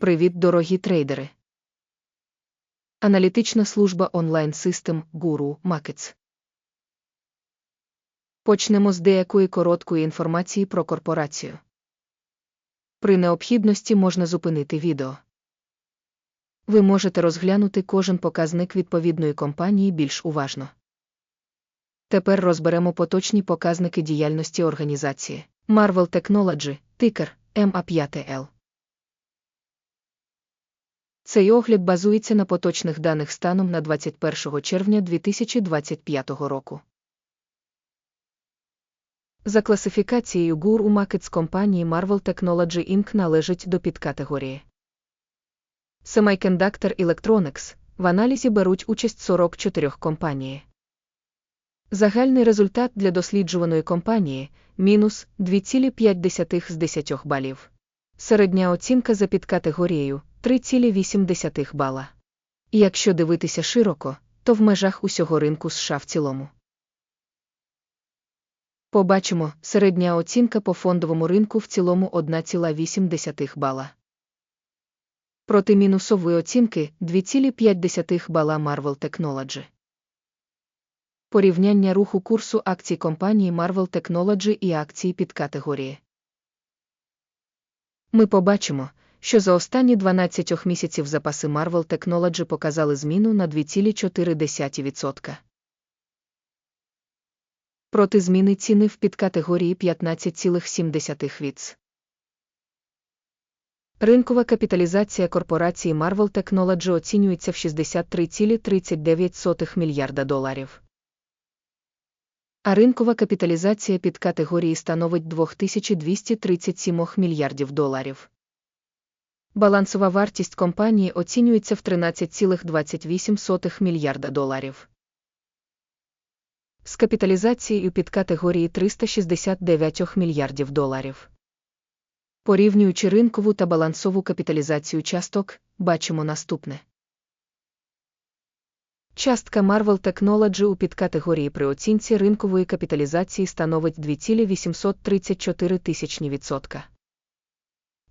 Привіт, дорогі трейдери. Аналітична служба онлайн систем Guru Markets. Почнемо з деякої короткої інформації про корпорацію. При необхідності можна зупинити відео. Ви можете розглянути кожен показник відповідної компанії більш уважно. Тепер розберемо поточні показники діяльності організації Marvel Technology, тикер MA5L. Цей огляд базується на поточних даних станом на 21 червня 2025 року. За класифікацією GUR у Markets компанії Marvel Technology Inc. належить до підкатегорії. Semiconductor Electronics в аналізі беруть участь 44 компанії. Загальний результат для досліджуваної компанії мінус 2,5 з 10 балів. Середня оцінка за підкатегорією 3,8 бала. Якщо дивитися широко, то в межах усього ринку США в цілому. Побачимо, середня оцінка по фондовому ринку в цілому 1,8 бала. Проти мінусової оцінки 2,5 бала Marvel Technology. Порівняння руху курсу акцій компанії Marvel Technology і акції під категорії. Ми побачимо, що за останні 12 місяців запаси Marvel Technology показали зміну на 2,4%. Проти зміни ціни в підкатегорії 15,7 віц. Ринкова капіталізація корпорації Marvel Technology оцінюється в 63,39 мільярда доларів. А ринкова капіталізація під категорії становить 2237 мільярдів доларів. Балансова вартість компанії оцінюється в 13,28 мільярда доларів. З капіталізацією під категорії 369 мільярдів доларів. Порівнюючи ринкову та балансову капіталізацію часток, бачимо наступне. Частка Marvel Technology у підкатегорії при оцінці ринкової капіталізації становить 2,834 тисячні відсотка.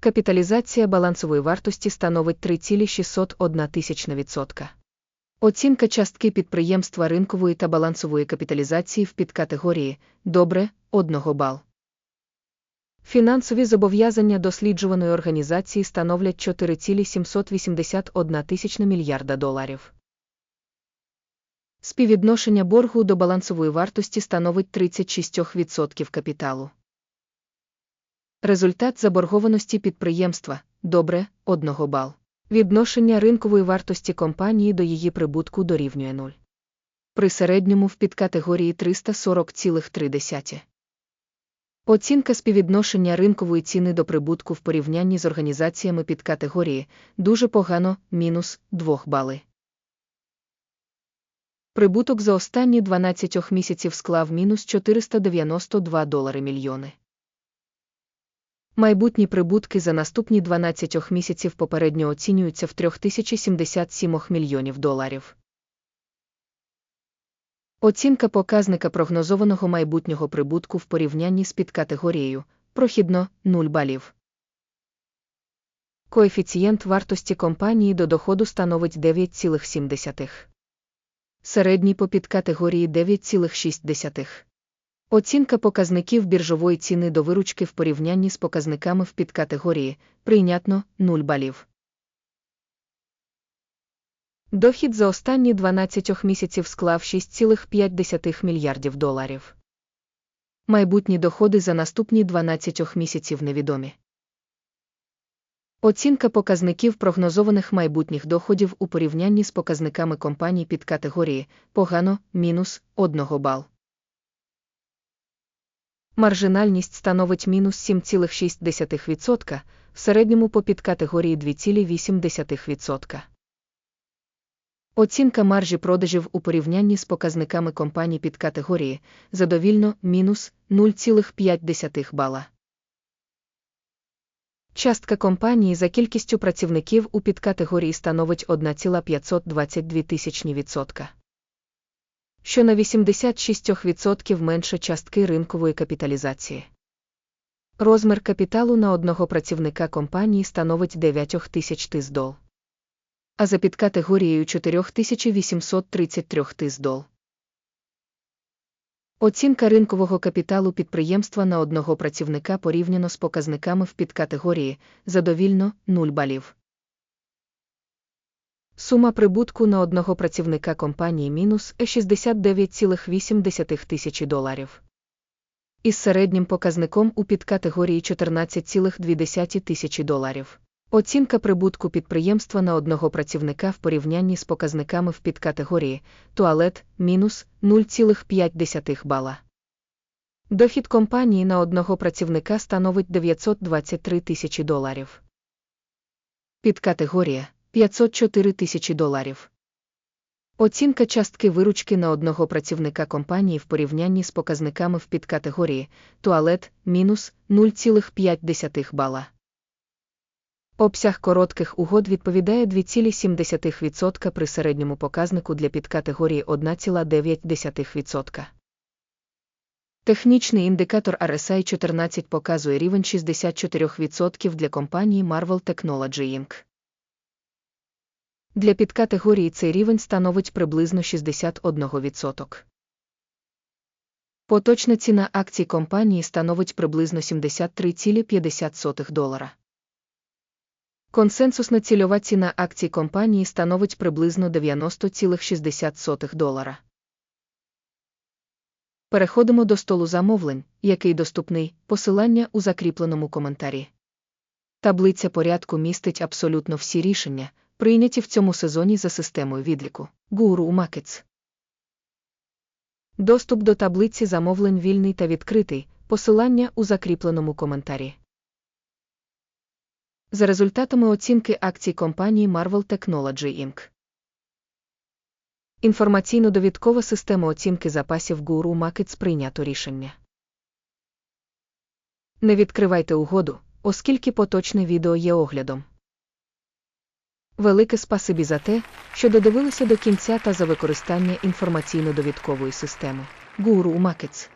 Капіталізація балансової вартості становить 3,601 тисячна відсотка. Оцінка частки підприємства ринкової та балансової капіталізації в підкатегорії добре 1 бал. Фінансові зобов'язання досліджуваної організації становлять 4,781 тисячна мільярда доларів. Співвідношення боргу до балансової вартості становить 36% капіталу. Результат заборгованості підприємства добре 1 бал. Відношення ринкової вартості компанії до її прибутку дорівнює 0. При середньому в підкатегорії 340,3. Оцінка співвідношення ринкової ціни до прибутку в порівнянні з організаціями підкатегорії дуже погано мінус 2 бали. Прибуток за останні 12 місяців склав мінус 492 долари мільйони. Майбутні прибутки за наступні 12 місяців попередньо оцінюються в 3077 мільйонів доларів. Оцінка показника прогнозованого майбутнього прибутку в порівнянні з підкатегорією прохідно 0 балів. Коефіцієнт вартості компанії до доходу становить 9,7. Середній по підкатегорії 9,6. Оцінка показників біржової ціни до виручки в порівнянні з показниками в підкатегорії прийнятно 0 балів. Дохід за останні 12 місяців склав 6,5 мільярдів доларів. Майбутні доходи за наступні 12 місяців невідомі. Оцінка показників прогнозованих майбутніх доходів у порівнянні з показниками компаній під категорії погано мінус 1 бал. Маржинальність становить мінус 7,6%, в середньому по підкатегорії 2,8%. Оцінка маржі продажів у порівнянні з показниками компаній під категорії задовільно мінус 0,5 бала. Частка компанії за кількістю працівників у підкатегорії становить 1,522 тисячні відсотка. Що на 86% менше частки ринкової капіталізації. Розмір капіталу на одного працівника компанії становить 9 тисяч тис дол. А за підкатегорією 4833 тисдол. Оцінка ринкового капіталу підприємства на одного працівника порівняно з показниками в підкатегорії задовільно 0 балів. Сума прибутку на одного працівника компанії мінус 69,8 тисячі доларів. Із середнім показником у підкатегорії 14,2 тисячі доларів. Оцінка прибутку підприємства на одного працівника в порівнянні з показниками в підкатегорії туалет мінус 0,5 бала. Дохід компанії на одного працівника становить 923 тисячі доларів. Підкатегорія 504 тисячі доларів. Оцінка частки виручки на одного працівника компанії в порівнянні з показниками в підкатегорії туалет мінус 0,5 бала. Обсяг коротких угод відповідає 2,7% при середньому показнику для підкатегорії 1,9%. Технічний індикатор RSI 14 показує рівень 64% для компанії Marvel Technology Inc. Для підкатегорії цей рівень становить приблизно 61%. Поточна ціна акцій компанії становить приблизно 73,50 долара. Консенсусна цільова ціна акцій компанії становить приблизно 90,60 долара. Переходимо до столу замовлень, який доступний, посилання у закріпленому коментарі. Таблиця порядку містить абсолютно всі рішення, прийняті в цьому сезоні за системою відліку Guru Markets. Доступ до таблиці замовлень вільний та відкритий, посилання у закріпленому коментарі. За результатами оцінки акцій компанії Marvel Technology Inc. Інформаційно-довідкова система оцінки запасів Guru Markets прийнято рішення. Не відкривайте угоду, оскільки поточне відео є оглядом. Велике спасибі за те, що додивилися до кінця та за використання інформаційно-довідкової системи Гуру Markets.